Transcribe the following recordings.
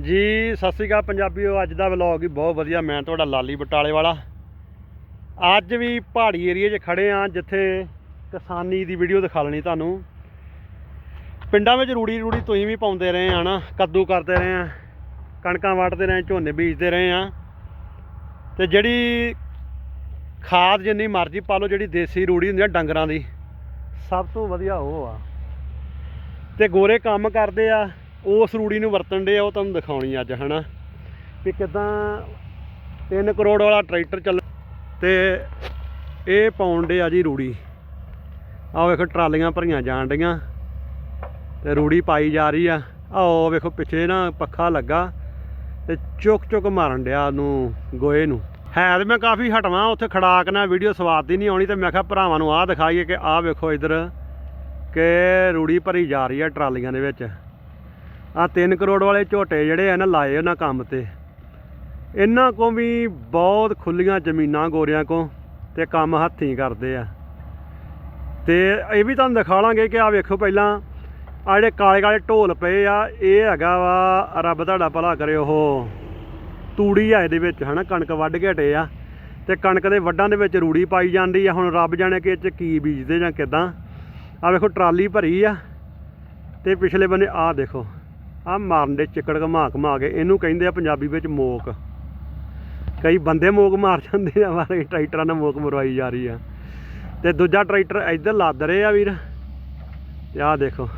ਜੀ, ਸਤਿ ਸ੍ਰੀ ਅਕਾਲ ਪੰਜਾਬੀਓ, ਅੱਜ ਦਾ ਵਲੌਗ ਹੀ ਬਹੁਤ ਵਧੀਆ। ਮੈਂ ਤੁਹਾਡਾ ਲਾਲੀ ਬਟਾਲੇ ਵਾਲਾ। ਅੱਜ ਵੀ ਪਹਾੜੀ ਏਰੀਏ 'ਚ ਖੜੇ ਆ, ਜਿੱਥੇ ਕਿਸਾਨੀ ਦੀ ਵੀਡੀਓ ਦਿਖਾ ਲੈਣੀ ਤੁਹਾਨੂੰ। ਪਿੰਡਾਂ ਵਿੱਚ ਰੂੜੀ ਰੂੜੀ ਤੁਸੀਂ ਵੀ ਪਾਉਂਦੇ ਰਹੇ ਆ ਨਾ ਕੱਦੂ ਕਰਦੇ ਰਹੇ ਆ, ਕਣਕਾਂ ਵੱਢਦੇ ਰਹੇ ਝੋਨੇ ਬੀਜਦੇ ਰਹੇ ਆ। ਤੇ ਜਿਹੜੀ ਖਾਦ ਜਿੰਨੀ ਮਰਜ਼ੀ ਪਾ ਲਓ, ਜਿਹੜੀ ਦੇਸੀ ਰੂੜੀ ਹੁੰਦੀ ਆ ਡੰਗਰਾਂ ਦੀ, ਸਭ ਤੋਂ ਵਧੀਆ ਉਹ ਆ। ਤੇ ਗੋਰੇ ਕੰਮ ਕਰਦੇ ਆ। ਉਸ ਰੂੜੀ ਨੂੰ ਵਰਤਣ ਦੇ ਆ, ਉਹ ਤੁਹਾਨੂੰ ਦਿਖਾਉਣੀ ਅੱਜ, ਹਨਾ? ਵੀ ਕਿਦਾਂ 3 ਕਰੋੜ ਵਾਲਾ ਟਰੈਕਟਰ ਚੱਲ ਤੇ ਇਹ ਪਾਉਣ ਦੇ ਆ ਜੀ ਰੂੜੀ। ਆਹ ਵੇਖੋ ਟਰਾਲੀਆਂ ਭਰੀਆਂ ਜਾਣ ਡੀਆਂ ਤੇ ਰੂੜੀ ਪਾਈ ਜਾ ਰਹੀ ਆ। ਆਹ ਵੇਖੋ ਪਿੱਛੇ ਨਾ ਪੱਖਾ ਲੱਗਾ ਤੇ ਚੁੱਕ ਚੁੱਕ ਮਾਰਨ ਡਿਆ ਉਹਨੂੰ ਗੋਏ ਨੂੰ। ਹੈ ਤੇ ਮੈਂ ਕਾਫੀ ਹਟਵਾਂ, ਉੱਥੇ ਖੜਾਕ ਨਾਲ ਵੀਡੀਓ ਸਵਾਦ ਦੀ ਨਹੀਂ ਆਉਣੀ ਤੇ ਮੈਂ ਕਿਹਾ ਭਰਾਵਾਂ ਨੂੰ ਆਹ ਦਿਖਾਈਏ ਕਿ ਆਹ ਵੇਖੋ ਇਧਰ ਕਿ ਰੂੜੀ ਭਰੀ ਜਾ ਰਹੀ ਆ ਟਰਾਲੀਆਂ ਦੇ ਵਿੱਚ। ਆ 3 ਕਰੋੜ ਵਾਲੇ ਝੋਟੇ ਜਿਹੜੇ ਆ ਨਾ ਲਾਏ ਉਹਨਾਂ ਕੰਮ ਤੇ। ਇਹਨਾਂ ਕੋ ਵੀ ਬਹੁਤ ਖੁੱਲੀਆਂ ਜ਼ਮੀਨਾਂ ਗੋਰਿਆਂ ਕੋ ਤੇ ਕੰਮ ਹੱਥੀਂ ਕਰਦੇ ਆ। ਤੇ ਇਹ ਵੀ ਤੁਹਾਨੂੰ ਦਿਖਾ ਲਾਂਗੇ ਕਿ ਆ ਵੇਖੋ ਪਹਿਲਾਂ ਆ ਜਿਹੜੇ ਕਾਲੇ ਕਾਲੇ ਢੋਲ ਪਏ ਆ, ਇਹ ਹੈਗਾ ਵਾ, ਰੱਬ ਤੁਹਾਡਾ ਭਲਾ ਕਰੇ ਉਹ। ਤੂੜੀ ਆ ਇਹਦੇ ਵਿੱਚ, ਹਨਾ, ਕਣਕ ਵੱਢ ਕੇ ਹਟੇ ਆ। ਤੇ ਕਣਕ ਦੇ ਵੱਡਾਂ ਦੇ ਵਿੱਚ ਰੂੜੀ ਪਾਈ ਜਾਂਦੀ ਆ, ਹੁਣ ਰੱਬ ਜਾਣੇ ਕਿ ਇਹ ਚ ਕੀ ਬੀਜਦੇ ਜਾਂ ਕਿਦਾਂ। ਆ ਵੇਖੋ ਟਰਾਲੀ ਭਰੀ ਆ, ਤੇ ਪਿਛਲੇ ਬੰਨੇ ਆ ਦੇਖੋ। ਆ ਮਾਰਨ ਦੇ ਚਿੱਕੜ ਘਮਾ ਘਮਾ ਕੇ ਇਹਨੂੰ ਕਹਿੰਦੇ ਆ ਪੰਜਾਬੀ ਵਿੱਚ ਮੋਕ। ਕਈ ਬੰਦੇ ਮੋਕ ਮਾਰ ਜਾਂਦੇ ਆ ਪਰ ਇਹ ਟਰੈਕਟਰਾਂ ਨਾਲ ਮੋਕ ਮਰਵਾਈ ਜਾ ਰਹੀ ਆ। ਤੇ ਦੂਜਾ ਟਰੈਕਟਰ ਇੱਧਰ ਲੱਦ ਰਹੇ ਆ ਵੀਰ। ਤੇ ਆਹ ਦੇਖੋ,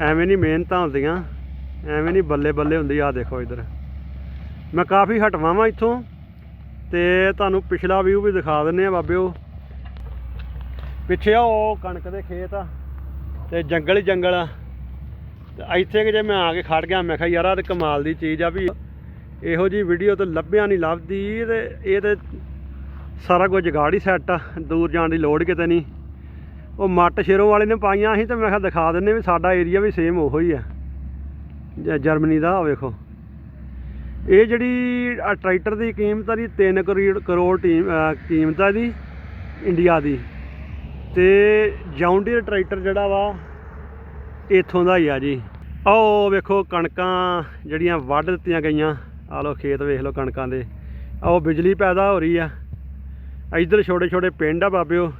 ਐਵੇਂ ਨਹੀਂ ਮਿਹਨਤਾਂ ਹੁੰਦੀਆਂ, ਐਵੇਂ ਨਹੀਂ ਬੱਲੇ ਬੱਲੇ ਹੁੰਦੀ ਆ ਦੇਖੋ ਇੱਧਰ। ਮੈਂ ਕਾਫੀ ਹਟਵਾਂ ਵਾਂ ਇੱਥੋਂ, ਤੇ ਤੁਹਾਨੂੰ ਪਿਛਲਾ ਵਿਊ ਵੀ ਦਿਖਾ ਦਿੰਨੇ ਆ ਬਾਬਿਓ। ਪਿੱਛੇ ਆ ਉਹ ਕਣਕ ਦੇ ਖੇਤ ਆ, ਤੇ ਜੰਗਲ ਹੀ ਜੰਗਲ ਆ। ਤੇ ਇੱਥੇ ਕਿ ਜੇ ਮੈਂ ਆ ਕੇ ਖੜ ਗਿਆ, ਮੈਂ ਕਿਹਾ ਯਾਰ ਆਹ ਤੇ ਕਮਾਲ ਦੀ ਚੀਜ਼ ਆ ਵੀ ਇਹੋ ਜੀ ਵੀਡੀਓ ਤੇ ਲੱਭਿਆ ਨਹੀਂ ਲੱਭਦੀ ਤੇ ਇਹ ਤੇ ਸਾਰਾ ਕੁਝ ਜਗਾੜ ਹੀ ਸੈੱਟ ਆ, ਦੂਰ ਜਾਣ ਦੀ ਲੋੜ ਕਿਤੇ ਨਹੀਂ। ਉਹ ਮੱਟ ਸ਼ੇਰੋ ਵਾਲੇ ਨੇ ਪਾਈਆਂ ਸੀ ਤੇ ਮੈਂ ਕਿਹਾ ਦਿਖਾ ਦਿੰਨੇ ਵੀ ਸਾਡਾ ਏਰੀਆ ਵੀ ਸੇਮ ਉਹੋ ਹੀ ਆ ਜਰਮਨੀ ਦਾ ਆ ਵੇਖੋ। ਇਹ ਜਿਹੜੀ ਟਰੈਕਟਰ ਦੀ ਕੀਮਤ ਆ ਜੀ 3 ਕਰੋੜ ਕਰੋੜ ਟੀਮ ਕੀਮਤ ਆ ਦੀ ਇੰਡੀਆ ਦੀ। ਤੇ ਜੌਂਡੀਅਰ ਟਰੈਕਟਰ ਜਿਹੜਾ ਵਾ ਇੱਥੋਂ ਦਾ ਹੀ ਆ ਜੀ। ਆਓ ਵੇਖੋ ਕਣਕਾਂ ਜਿਹੜੀਆਂ ਵੱਢ ਦਿੱਤੀਆਂ ਗਈਆਂ। ਆ ਲਓ ਖੇਤ ਵੇਖ ਲਓ ਕਣਕਾਂ ਦੇ। ਆਓ ਬਿਜਲੀ ਪੈਦਾ ਹੋ ਰਹੀ ਆ। ਇੱਧਰ ਛੋਟੇ ਛੋਟੇ ਪਿੰਡ ਆ ਬਾਬਿਓ।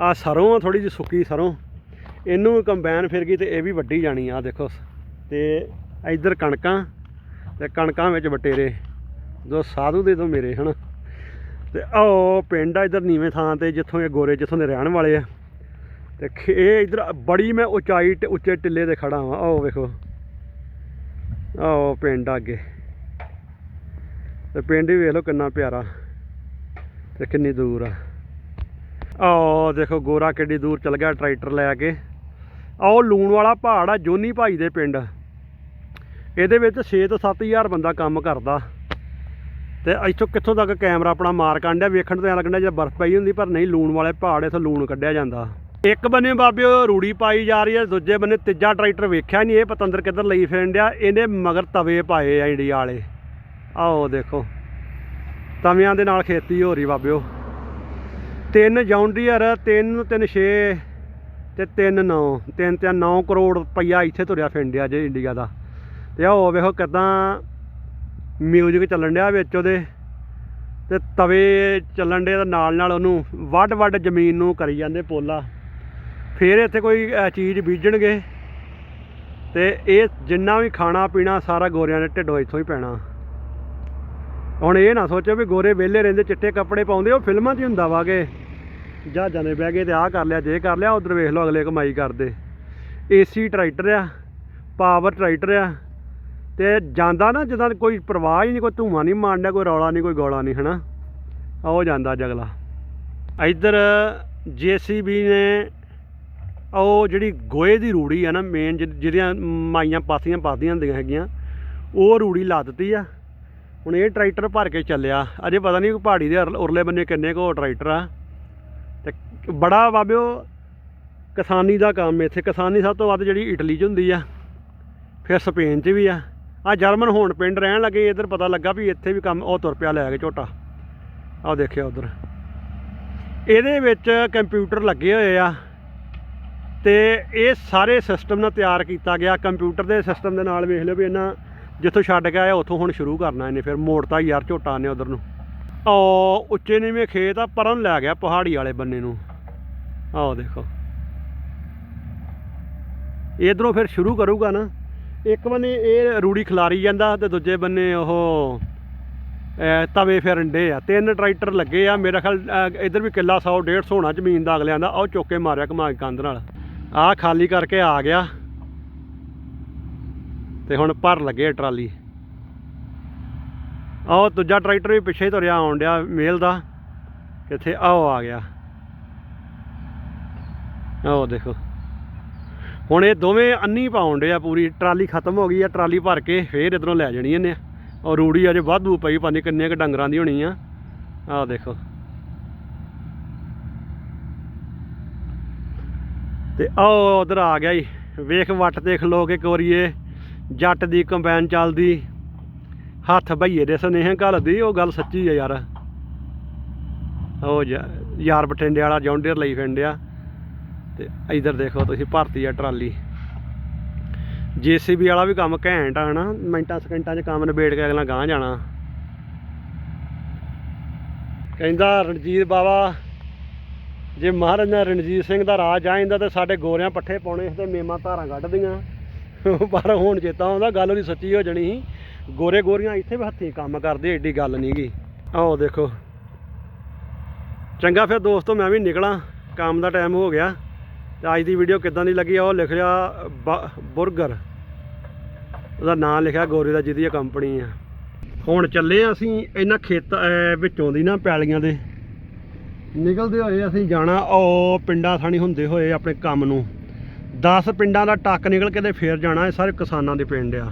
ਆ ਸਰੋਂ ਆ ਥੋੜੀ ਜਿਹੀ ਸੁੱਕੀ ਸਰੋਂ। ਇਹਨੂੰ ਕੰਬਾਈਨ ਫਿਰ ਗਈ ਤੇ ਇਹ ਵੀ ਵੱਢੀ ਜਾਣੀ ਆ, ਆਹ ਦੇਖੋ। ਤੇ ਇੱਧਰ ਕਣਕਾਂ ਤੇ ਕਣਕਾਂ ਵਿੱਚ ਵਟੇਰੇ। ਜੋ ਸਾਧੂ ਦੇ ਤੋਂ ਮੇਰੇ, ਹਨ। ਤੇ ਆਓ ਪਿੰਡ ਆ ਇੱਧਰ ਨੀਵੇਂ ਥਾਂ ਤੇ, ਜਿੱਥੋਂ ਇਹ ਗੋਰੇ, ਜਿੱਥੋਂ ਦੇ ਰਹਿਣ ਵਾਲੇ ਆ। ਤੇ ਖ- ਇਹ ਇੱਧਰ ਬੜੀ ਮੈਂ ਉਚਾਈ ਤੇ ਉੱਚੇ ਟਿੱਲੇ ਤੇ ਖੜਾ ਹਾਂ ਆਓ ਵੇਖੋ। ਆਓ ਪਿੰਡ ਅੱਗੇ। ਤੇ ਪਿੰਡ ਵੀ ਵੇਖ ਲਓ ਕਿੰਨਾ ਪਿਆਰਾ ਤੇ ਕਿੰਨੀ ਦੂਰ ਆ। ਆਹ ਦੇਖੋ ਗੋਰਾ ਕਿੱਡੀ ਦੂਰ ਚਲ ਗਿਆ ਟਰੈਕਟਰ ਲੈ ਕੇ। ਆਓ ਲੂਣ ਵਾਲਾ ਪਹਾੜ ਆ, ਜੋਨੀ ਭਾਈ ਦੇ ਪਿੰਡ। ਇਹਦੇ ਵਿੱਚ 6 ਤੋਂ 7000 ਬੰਦਾ ਕੰਮ ਕਰਦਾ। ਤੇ ਇੱਥੋਂ ਕਿੱਥੋਂ ਤੱਕ ਕੈਮਰਾ ਆਪਣਾ ਮਾਰ ਕਾਂਡਿਆ, ਵੇਖਣ ਤੋਂ ਐਂ ਲੱਗਣਾ ਜੇ ਬਰਫ਼ ਪਈ ਹੁੰਦੀ, ਪਰ ਨਹੀਂ, ਲੂਣ ਵਾਲੇ ਪਹਾੜ ਇੱਥੋਂ ਲੂਣ ਕੱਢਿਆ ਜਾਂਦਾ। ਇੱਕ ਬੰਨੇ ਬਾਬਿਓ ਰੂੜੀ ਪਾਈ ਜਾ ਰਹੀ ਹੈ, ਦੂਜੇ ਬੰਨੇ ਤੀਜਾ ਟਰੈਕਟਰ ਵੇਖਿਆ ਨਹੀਂ, ਇਹ ਪਤੰਦਰ ਕਿੱਧਰ ਲਈ ਫਿਰਨ ਡਿਆ, ਇਹਨੇ ਮਗਰ ਤਵੇ ਪਾਏ ਆ ਇੰਡੀਆ ਵਾਲੇ। ਆਓ ਦੇਖੋ, ਤਵਿਆਂ ਦੇ ਨਾਲ ਖੇਤੀ ਹੋ ਰਹੀ ਬਾਬਿਓ ਤਿੰਨ ਜੌਂਡੀਅਰ, ਤਿੰਨ ਤਿੰਨ 6 ਤੇ ਤਿੰਨ 9 ਤਿੰਨ ਤੇ 9 ਕਰੋੜ ਰੁਪਈਆ ਇੱਥੇ ਤੁਰਿਆ ਫਿੰਡਿਆ ਜੇ ਇੰਡੀਆ ਦਾ। ਤੇ ਆਹ ਵੇਖੋ ਕਿਦਾਂ ਮਿਊਜ਼ਿਕ ਚੱਲਣ ਡਿਆ ਵਿੱਚ ਉਹਦੇ। ਤੇ ਤਵੇ ਚੱਲਣ ਦੇ ਨਾਲ ਨਾਲ ਉਹਨੂੰ ਵੱਡ ਵੱਡ ਜ਼ਮੀਨ ਨੂੰ ਕਰੀ ਜਾਂਦੇ ਪੋਲਾ। ਫਿਰ ਇੱਥੇ ਕੋਈ ਚੀਜ਼ ਬੀਜਣਗੇ। ਤੇ ਇਹ ਜਿੰਨਾ ਵੀ ਖਾਣਾ ਪੀਣਾ ਸਾਰਾ ਗੋਰਿਆਂ ਦੇ ਢਿੱਡੋਂ ਇੱਥੋਂ ਹੀ ਪੈਣਾ। ਹੁਣ ਇਹ ਨਾ ਸੋਚੋ ਵੀ ਗੋਰੇ ਵਿਹਲੇ ਰਹਿੰਦੇ, ਚਿੱਟੇ ਕੱਪੜੇ ਪਾਉਂਦੇ, ਉਹ ਫਿਲਮਾਂ 'ਚ ਹੀ ਹੁੰਦਾ ਵਾ ਕਿ ਜਹਾਜ਼ਾਂ ਬਹਿ ਗਏ ਤੇ ਆਹ ਕਰ ਲਿਆ, ਜੇ ਕਰ ਲਿਆ, ਉਧਰ ਵੇਖ ਲਓ ਅਗਲੇ ਕਮਾਈ ਕਰਦੇ। ਏਸੀ ਟਰੈਕਟਰ ਆ, ਪਾਵਰ ਟਰੈਕਟਰ ਆ, ਤੇ ਜਾਂਦਾ ਨਾ ਜਿੱਦਾਂ ਕੋਈ ਪ੍ਰਵਾਹ ਹੀ ਨਹੀਂ, ਕੋਈ ਧੂੰਆਂ ਨਹੀਂ ਮਾਰਦਾ ਕੋਈ ਰੌਲਾ ਨਹੀਂ, ਕੋਈ ਗੋਲਾ ਨਹੀਂ, ਹਨਾ? ਆਹ ਉਹ ਜਾਂਦਾ ਜਗਲਾ। ਇੱਧਰ, ਜੀਸੀਬੀ ਨੇ ਉਹ ਜਿਹੜੀ ਗੋਏ ਦੀ ਰੂੜੀ ਆ ਨਾ ਮੇਨ ਜਿਹਦੀਆਂ ਮਾਈਆਂ ਪਾਥੀਆਂ ਪਾਥੀਆਂ ਹੁੰਦੀਆਂ ਹੈਗੀਆਂ, ਉਹ ਰੂੜੀ ਲਾ ਦਿੱਤੀ ਆ। ਹੁਣ ਇਹ ਟਰੈਕਟਰ ਭਰ ਕੇ ਚੱਲਿਆ। ਅਜੇ ਪਤਾ ਨਹੀਂ ਪਹਾੜੀ ਦੇ ਉਰਲ- ਉਰਲੇ ਬੰਨੇ ਕਿੰਨੇ ਕੋ ਟਰੈਕਟਰ ਆ। ਤੇ ਬੜਾ ਬਾਬਿਓ, ਕਿਸਾਨੀ ਦਾ ਕੰਮ ਇੱਥੇ। ਕਿਸਾਨੀ ਸਭ ਤੋਂ ਵੱਧ ਜਿਹੜੀ ਇਟਲੀ 'ਚ ਹੁੰਦੀ ਆ, ਫਿਰ ਸਪੇਨ 'ਚ ਵੀ ਆ। ਆ ਜਰਮਨ ਹੋਣ ਪਿੰਡ ਰਹਿਣ ਲੱਗੇ, ਇੱਧਰ ਪਤਾ ਲੱਗਾ ਵੀ ਇੱਥੇ ਵੀ ਕੰਮ, ਉਹ ਤੁਰ ਪਿਆ ਲੈ ਕੇ ਝੋਟਾ। ਆਹ ਦੇਖਿਆ ਉਧਰ। ਇਹਦੇ ਵਿੱਚ ਕੰਪਿਊਟਰ ਲੱਗੇ ਹੋਏ ਆ। ਤੇ ਇਹ ਸਾਰੇ ਸਿਸਟਮ ਨਾਲ ਤਿਆਰ ਕੀਤਾ ਗਿਆ। ਕੰਪਿਊਟਰ ਦੇ ਸਿਸਟਮ ਦੇ ਨਾਲ ਵੇਖ ਲਿਓ ਵੀ ਇਹਨਾਂ ਜਿੱਥੋਂ ਛੱਡ ਕੇ ਆਇਆ ਉੱਥੋਂ ਹੁਣ ਸ਼ੁਰੂ ਕਰਨਾ ਇਹਨੇ ਫਿਰ। ਮੋੜਤਾ ਯਾਰ ਝੋਟਾ ਨੇ ਉਧਰ ਨੂੰ। ਉਹ ਉੱਚੇ ਨੀਵੇਂ ਖੇਤ ਆ ਪਰਾਂ ਲੈ ਗਿਆ ਪਹਾੜੀ ਵਾਲੇ ਬੰਨੇ ਨੂੰ। ਆਓ ਦੇਖੋ। ਇਧਰੋਂ ਫਿਰ ਸ਼ੁਰੂ ਕਰੂਗਾ ਨਾ। ਇੱਕ ਬੰਨੇ ਇਹ ਰੂੜੀ ਖਿਲਾਰੀ ਜਾਂਦਾ ਤੇ ਦੂਜੇ ਬੰਨੇ ਉਹ ਤਵੇ ਫਿਰਨ ਡੇ ਆ। ਤਿੰਨ ਟਰੈਕਟਰ ਲੱਗੇ ਆ। ਮੇਰਾ ਖਿਆਲ ਅਹ, ਇੱਧਰ ਵੀ ਕਿੱਲਾ 100 150 ਹੋਣਾ ਜ਼ਮੀਨ ਦਾ ਅਗਲਿਆਂ ਦਾ। ਉਹ ਚੁੱਕ ਮਾਰਿਆ ਕਮਾ ਕੇ ਕੰਧ ਨਾਲ। ਆਹ ਖਾਲੀ ਕਰਕੇ ਆ ਗਿਆ। ਤੇ ਹੁਣ ਭਰ ਲੱਗੇ ਟਰਾਲੀ। ਆਹ ਦੂਜਾ ਟਰੈਕਟਰ ਵੀ ਪਿੱਛੇ ਤੁਰਿਆ ਆਉਣ ਡਿਆ ਮੇਲ ਦਾ। ਕਿੱਥੇ ਆਓ ਆ ਗਿਆ। ਆਓ ਦੇਖੋ। ਹੁਣ ਇਹ ਦੋਵੇਂ ਅੰਨੀ ਪਾਉਣ ਡੇ ਆ ਪੂਰੀ। ਟਰਾਲੀ ਖਤਮ ਹੋ ਗਈ ਆ, ਟਰਾਲੀ ਭਰ ਕੇ ਫੇਰ ਇਧਰੋਂ ਲੈ ਜਾਣੀ ਇਹਨੇ। ਔਰ ਰੂੜੀ ਅਜੇ ਵਾਧੂ ਪਈ ਪਾਣੀ ਕਿੰਨੇ ਕ ਡੰਗਰਾਂ ਦੀ ਹੋਣੀ ਆ। ਆਹ ਦੇਖੋ। ਤੇ ਆਓ ਉਧਰ ਆ ਗਿਆ ਈ ਵੇਖ ਵੱਟ ਦੇਖ ਖਲੋ ਕੇ ਕੋਰੀਏ ਜੱਟ ਦੀ ਕੰਬਾਈਨ ਚੱਲਦੀ। ਹੱਥ ਭਈਏ ਦੇ ਸੁਨੇਹੇ ਘੱਲਦੀ ਉਹ ਗੱਲ ਸੱਚੀ ਆ ਯਾਰ। ਉਹ ਯਾ- ਯਾਰ ਬਠਿੰਡੇ ਵਾਲਾ ਜੌਂਡੀਅਰ ਲਈ ਫਿੰਡਿਆ ਤੇ ਇਧਰ ਦੇਖੋ ਤੁਸੀਂ, ਭਰਤੀ ਆ ਟਰਾਲੀ। ਜੀਸੀਬੀ ਵਾਲਾ ਵੀ ਕੰਮ ਘੈਂਟ ਆ, ਹਨਾ? ਮਿੰਟਾਂ ਸਕਿੰਟਾਂ 'ਚ ਕੰਮ ਨਿਬੇੜ ਕੇ ਅਗਲਾ ਗਾਂ ਜਾਣਾ। ਕਹਿੰਦਾ ਰਣਜੀਤ ਬਾਵਾ ਜੇ ਮਹਾਰਾਜਾ ਰਣਜੀਤ ਸਿੰਘ ਦਾ ਰਾਜ ਆ ਜਾਂਦਾ ਤਾਂ ਸਾਡੇ ਗੋਰਿਆਂ ਪੱਠੇ ਪਾਉਣੇ ਸੀ ਤੇ ਮੇਮਾਂ ਧਾਰਾਂ ਕੱਢਦੀਆਂ। ਪਰ ਹੁਣ ਚੇਤਾ ਆਉਂਦਾ, ਗੱਲ ਉਹਦੀ ਸੱਚੀ ਹੋ ਜਣੀ ਸੀ। ਗੋਰੇ ਗੋਰੀਆਂ ਇੱਥੇ ਵੀ ਹੱਥੀਂ ਕੰਮ ਕਰਦੇ, ਏਡੀ ਗੱਲ ਨਹੀਂਗੀ ਆਓ ਦੇਖੋ। ਚੰਗਾ ਫਿਰ ਦੋਸਤੋ, ਮੈਂ ਵੀ ਨਿਕਲਾਂ। ਕੰਮ ਦਾ ਟਾਈਮ ਹੋ ਗਿਆ। ਤੇ ਅੱਜ ਦੀ ਵੀਡੀਓ ਕਿੱਦਾਂ ਦੀ ਲੱਗੀ ਆ, ਉਹ ਲਿਖ ਲਿਆ ਬ- ਬੁਰਗਰ। ਉਹਦਾ ਨਾਮ ਲਿਖਿਆ, ਗੋਰੇ ਦਾ ਜਿਹਦੀ ਇਹ ਕੰਪਨੀ ਆ। ਹੁਣ ਚੱਲੇ ਆ ਅਸੀਂ ਇਹਨਾਂ ਖੇਤ ਵਿੱਚੋਂ ਦੀ ਨਾ ਪੈਲੀਆਂ ਦੇ। ਨਿਕਲਦੇ ਹੋਏ ਅਸੀਂ ਜਾਣਾ, ਉਹ ਪਿੰਡਾਂ ਥਾਣੀ ਹੁੰਦੇ ਹੋਏ ਆਪਣੇ ਕੰਮ ਨੂੰ। 10 ਪਿੰਡਾਂ ਦਾ ਟੱਕ ਨਿਕਲ ਕੇ ਤੇ ਫੇਰ ਜਾਣਾ, ਇਹ ਸਾਰੇ ਕਿਸਾਨਾਂ ਦੇ ਪਿੰਡ ਆ।